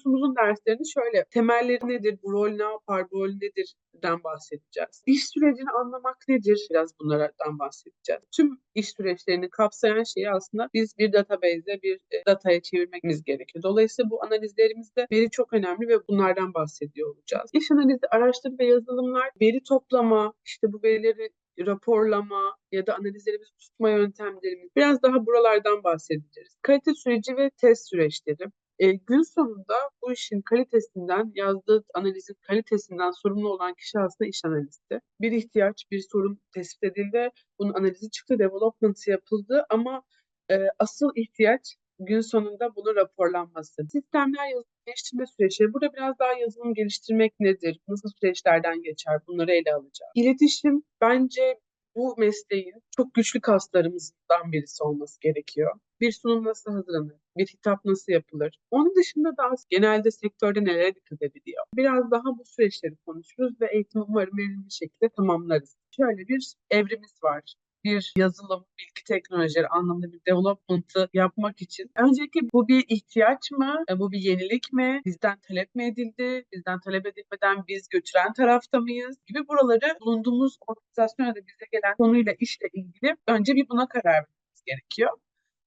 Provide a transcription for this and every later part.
kursumuzun derslerini şöyle temelleri nedir, bu rol ne yapar, bu rol nedir den bahsedeceğiz. İş sürecini anlamak nedir? Biraz bunlardan bahsedeceğiz. Tüm iş süreçlerini kapsayan şeyi aslında biz bir database'e, bir e, dataya çevirmemiz gerekiyor. Dolayısıyla bu analizlerimizde veri çok önemli ve bunlardan bahsediyor olacağız. İş analizi, araştırma ve yazılımlar, veri toplama, işte bu verileri raporlama ya da analizlerimizi tutma yöntemlerimiz biraz daha buralardan bahsedeceğiz. Kalite süreci ve test süreçleri. E, gün sonunda bu işin kalitesinden, yazdığı analizin kalitesinden sorumlu olan kişi aslında iş analisti. Bir ihtiyaç, bir sorun tespit edildi, bunun analizi çıktı, development yapıldı ama e, asıl ihtiyaç gün sonunda bunu raporlanması. Sistemler yazılım geliştirme süreçleri. Burada biraz daha yazılım geliştirmek nedir? Nasıl süreçlerden geçer? Bunları ele alacağız. İletişim bence bu mesleğin çok güçlü kaslarımızdan birisi olması gerekiyor. Bir sunum nasıl hazırlanır? Bir hitap nasıl yapılır? Onun dışında da genelde sektörde nelere dikkat ediliyor? Biraz daha bu süreçleri konuşuruz ve eğitimi umarım verimli şekilde tamamlarız. Şöyle bir evrimiz var bir yazılım, bilgi teknolojileri anlamında bir development'ı yapmak için öncelikle bu bir ihtiyaç mı? E, bu bir yenilik mi? Bizden talep mi edildi? Bizden talep edilmeden biz götüren tarafta mıyız? Gibi buraları bulunduğumuz organizasyona bize gelen konuyla işle ilgili önce bir buna karar vermemiz gerekiyor.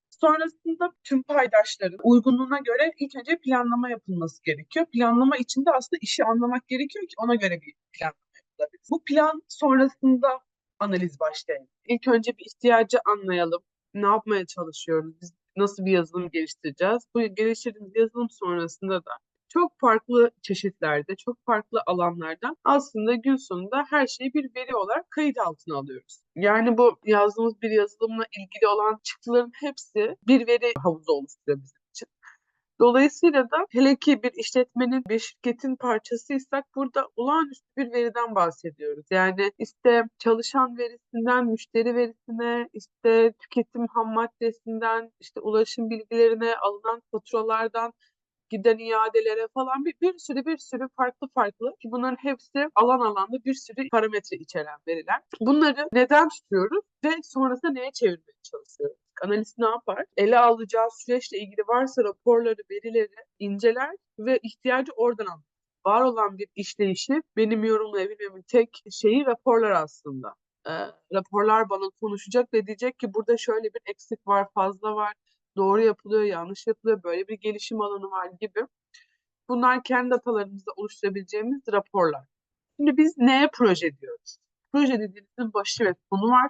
Sonrasında tüm paydaşların uygunluğuna göre ilk önce planlama yapılması gerekiyor. Planlama için de aslında işi anlamak gerekiyor ki ona göre bir planlama yapılabilir. Bu plan sonrasında analiz başlayalım. İlk önce bir ihtiyacı anlayalım. Ne yapmaya çalışıyoruz? Biz nasıl bir yazılım geliştireceğiz? Bu geliştirdiğimiz yazılım sonrasında da çok farklı çeşitlerde, çok farklı alanlardan aslında gün sonunda her şeyi bir veri olarak kayıt altına alıyoruz. Yani bu yazdığımız bir yazılımla ilgili olan çıktıların hepsi bir veri havuzu oluşturuyor bizim. Dolayısıyla da hele ki bir işletmenin, bir şirketin parçasıysak burada olağanüstü bir veriden bahsediyoruz. Yani işte çalışan verisinden müşteri verisine, işte tüketim ham maddesinden, işte ulaşım bilgilerine, alınan faturalardan giden iadelere falan bir, bir sürü bir sürü farklı farklı ki bunların hepsi alan alanda bir sürü parametre içeren veriler. Bunları neden tutuyoruz ve sonrasında neye çevirmeye çalışıyoruz? Analiz ne yapar? Ele alacağı süreçle ilgili varsa raporları, verileri inceler ve ihtiyacı oradan alır. Var olan bir işleyişi benim yorumlayabilmemin tek şeyi raporlar aslında. E, raporlar bana konuşacak ve diyecek ki burada şöyle bir eksik var, fazla var, doğru yapılıyor, yanlış yapılıyor, böyle bir gelişim alanı var gibi. Bunlar kendi datalarımızda oluşturabileceğimiz raporlar. Şimdi biz neye proje diyoruz? Proje dediğimizin başı ve sonu var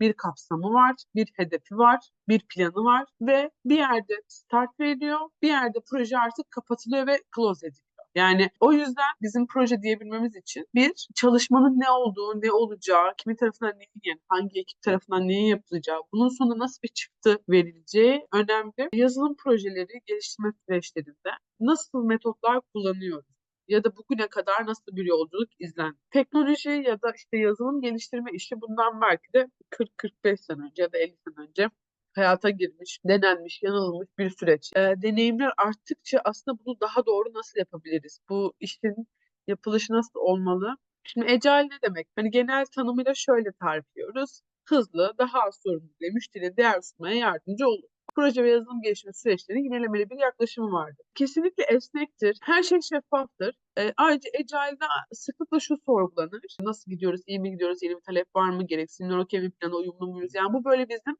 bir kapsamı var, bir hedefi var, bir planı var ve bir yerde start veriliyor, bir yerde proje artık kapatılıyor ve close ediliyor. Yani o yüzden bizim proje diyebilmemiz için bir çalışmanın ne olduğu, ne olacağı, kimin tarafından neyin yani hangi ekip tarafından neyin yapılacağı, bunun sonunda nasıl bir çıktı verileceği önemli. Yazılım projeleri geliştirme süreçlerinde nasıl metotlar kullanıyoruz? Ya da bugüne kadar nasıl bir yolculuk izlendi? Teknoloji ya da işte yazılım geliştirme işi bundan belki de 40-45 sene önce ya da 50 sene önce hayata girmiş, denenmiş, yanılmış bir süreç. E, deneyimler arttıkça aslında bunu daha doğru nasıl yapabiliriz? Bu işin yapılışı nasıl olmalı? Şimdi agile ne demek? Hani genel tanımıyla şöyle tarif ediyoruz. Hızlı, daha az sorumlu ve müşteriye değer sunmaya yardımcı olur proje ve yazılım gelişimi süreçleri yinelemeli bir yaklaşımı vardır. Kesinlikle esnektir. Her şey şeffaftır. E, ayrıca Agile'da sıklıkla şu sorgulanır. Nasıl gidiyoruz? İyi mi gidiyoruz? Yeni bir talep var mı? Gereksinimler okey mi? Plana uyumlu muyuz? Yani bu böyle bizim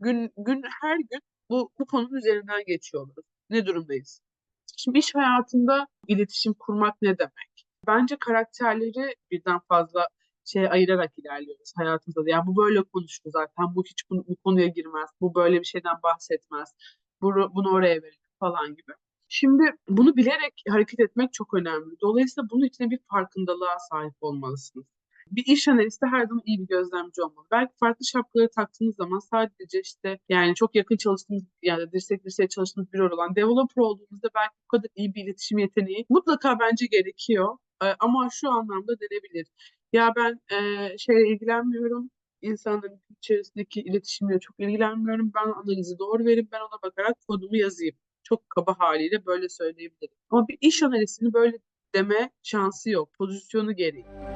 gün gün her gün bu, bu konunun üzerinden geçiyoruz. Ne durumdayız? Şimdi iş hayatında iletişim kurmak ne demek? Bence karakterleri birden fazla şey ayırarak ilerliyoruz hayatımızda. Yani bu böyle konuştu zaten. Bu hiç bu, bu konuya girmez. Bu böyle bir şeyden bahsetmez. Bunu, bunu oraya verir falan gibi. Şimdi bunu bilerek hareket etmek çok önemli. Dolayısıyla bunun için bir farkındalığa sahip olmalısınız. Bir iş analisti her zaman iyi bir gözlemci olmalı. Belki farklı şapkaları taktığınız zaman sadece işte yani çok yakın çalıştığınız yani dirsek dirseğe çalıştığınız bir olan developer olduğunuzda belki bu kadar iyi bir iletişim yeteneği mutlaka bence gerekiyor. Ama şu anlamda denebilir. Ya ben e, şeyle ilgilenmiyorum. İnsanların içerisindeki iletişimle çok ilgilenmiyorum. Ben analizi doğru verip ben ona bakarak kodumu yazayım. Çok kaba haliyle böyle söyleyebilirim. Ama bir iş analistinin böyle deme şansı yok. Pozisyonu gereği.